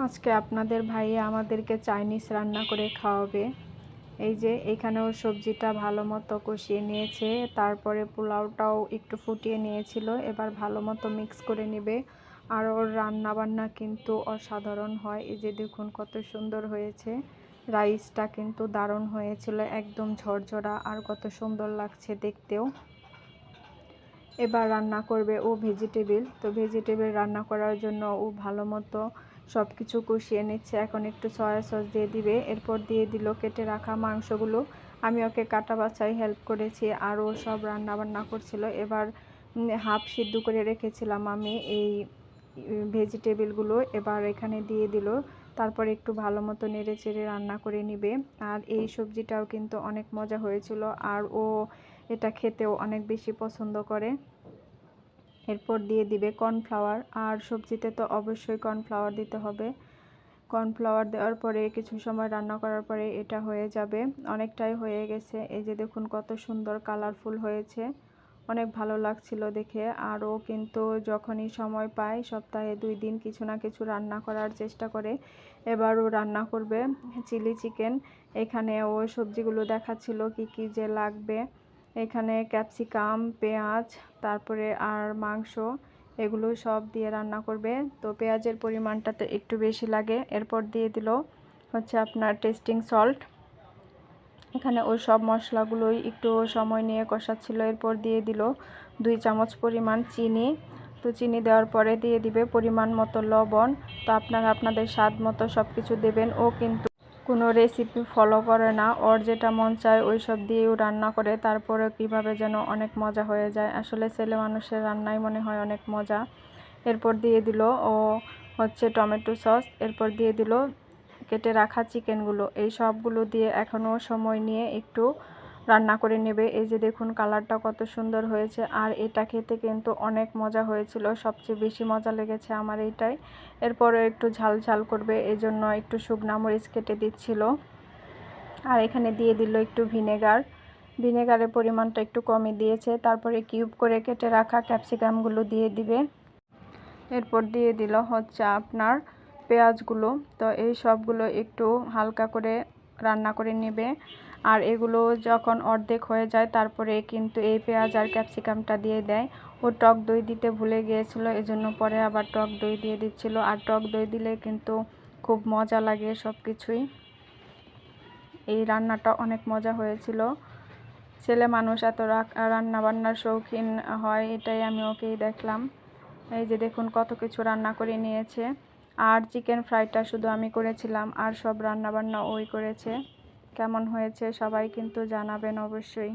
আজকে আপনাদের ভাইয়া আমাদেরকে চাইনিজ রান্না করে খাওয়াবে। এই যে, এখানেও সবজিটা ভালো মতো কষিয়ে নিয়েছে। তারপরে পোলাওটাও একটু ফুটিয়ে নিয়েছিল। এবার ভালো মতো মিক্স করে নেবে। আর ওর রান্নাবান্না কিন্তু অসাধারণ হয়। এই যে, দেখুন কত সুন্দর হয়েছে। রাইসটা কিন্তু দারুণ হয়েছিল। একদম ঝরঝরা আর কত সুন্দর লাগছে দেখতেও। এবার রান্না করবে ও ভেজিটেবিল তো ভেজিটেবিল রান্না করার জন্য ও ভালো মতো সব কিছু কষিয়ে নিচ্ছে। এখন একটু সয়া সস দিয়ে দিবে। এরপর দিয়ে দিল কেটে রাখা মাংসগুলো। আমি ওকে কাটা বাছাই হেল্প করেছি আর ও সব রান্না বান্না করছিল। এবার হাফ সিদ্ধ করে রেখেছিলাম আমি এই ভেজিটেবিলগুলো এবার এখানে দিয়ে দিল। তারপর একটু ভালো মতো নেড়ে চেড়ে রান্না করে নিবে। আর এই সবজিটাও কিন্তু অনেক মজা হয়েছিল। আর ও এটা খেতেও অনেক বেশি পছন্দ করে। এরপর দিয়ে দিবে কর্নফ্লাওয়ার। আর সবজিতে তো অবশ্যই কর্নফ্লাওয়ার দিতে হবে। কর্নফ্লাওয়ার দেওয়ার পরে কিছু সময় রান্না করার পরে এটা হয়ে যাবে। অনেকটাই হয়ে গেছে। এই যে দেখুন কত সুন্দর কালারফুল হয়েছে। অনেক ভালো লাগছিল দেখে। আরও কিন্তু যখনই সময় পায় সপ্তাহে দুই দিন কিছু না কিছু রান্না করার চেষ্টা করে। এবারও রান্না করবে চিলি চিকেন। এখানে ও সবজিগুলো দেখাচ্ছিল কি কি যে লাগবে। এখানে ক্যাপসিকাম, পেঁয়াজ, তারপরে আর মাংস, এগুলো সব দিয়ে রান্না করবে। তো পেঁয়াজের পরিমাণটা তো একটু বেশি লাগে। এরপর দিয়ে দিল হচ্ছে আপনার টেস্টিং সল্ট। এখানে ওই সব মশলাগুলোই একটু সময় নিয়ে কষাচ্ছিল। এরপর দিয়ে দিল দুই চামচ পরিমাণ চিনি। তো চিনি দেওয়ার পরে দিয়ে দিবে পরিমাণ মতো লবণ। তো আপনারা আপনাদের স্বাদ মতো সব কিছু দেবেন। ও কিন্তু কোনো রেসিপি ফলো করে না। ওর যেটা মন চায় ওই সব দিয়েও রান্না করে। তারপরে কীভাবে যেন অনেক মজা হয়ে যায়। আসলে ছেলে মানুষের রান্নাই মনে হয় অনেক মজা। এরপর দিয়ে দিল ও হচ্ছে টমেটো সস। এরপর দিয়ে দিল কেটে রাখা চিকেনগুলো এই সবগুলো দিয়ে এখনও সময় নিয়ে একটু রান্না করে নেবে। এই যে দেখুন, কালারটা কত সুন্দর হয়েছে। আর এটা খেতে কিন্তু অনেক মজা হয়েছিল। সবচেয়ে বেশি মজা লেগেছে আমার এইটাই। এরপরে একটু ঝাল ঝাল করবে এই জন্য একটু শুকনা মরিচ কেটে দিচ্ছিল। আর এখানে দিয়ে দিল একটু ভিনেগার। ভিনেগারের পরিমাণটা একটু কমই দিয়েছে। তারপরে কিউব করে কেটে রাখা ক্যাপসিকামগুলো দিয়ে দিবে। এরপর দিয়ে দিল হচ্ছে আপনার পেঁয়াজগুলো। তো এই সবগুলো একটু হালকা করে রান্না করে নেবে। আর এগুলো যখন অর্ধেক হয়ে যায়, তারপরে কিন্তু এই পেঁয়াজ আর ক্যাপসিকামটা দিয়ে দেয়। ও টক দই দিতে ভুলে গিয়েছিল, এজন্য পরে আবার টক দই দিয়ে দিচ্ছিল। আর টক দই দিলে কিন্তু খুব মজা লাগে সব কিছুই এই রান্নাটা অনেক মজা হয়েছিল। ছেলে মানুষ এত রান্না বান্নার শৌখিন হয়, এটাই আমি ওকেই দেখলাম। এই যে দেখুন কত কিছু রান্না করে নিয়েছে। আর চিকেন ফ্রাইটা শুধু আমি করেছিলাম, আর সব রান্নাবান্না ওই করেছে। কেমন হয়েছে সবাই কিন্তু জানাবেন অবশ্যই।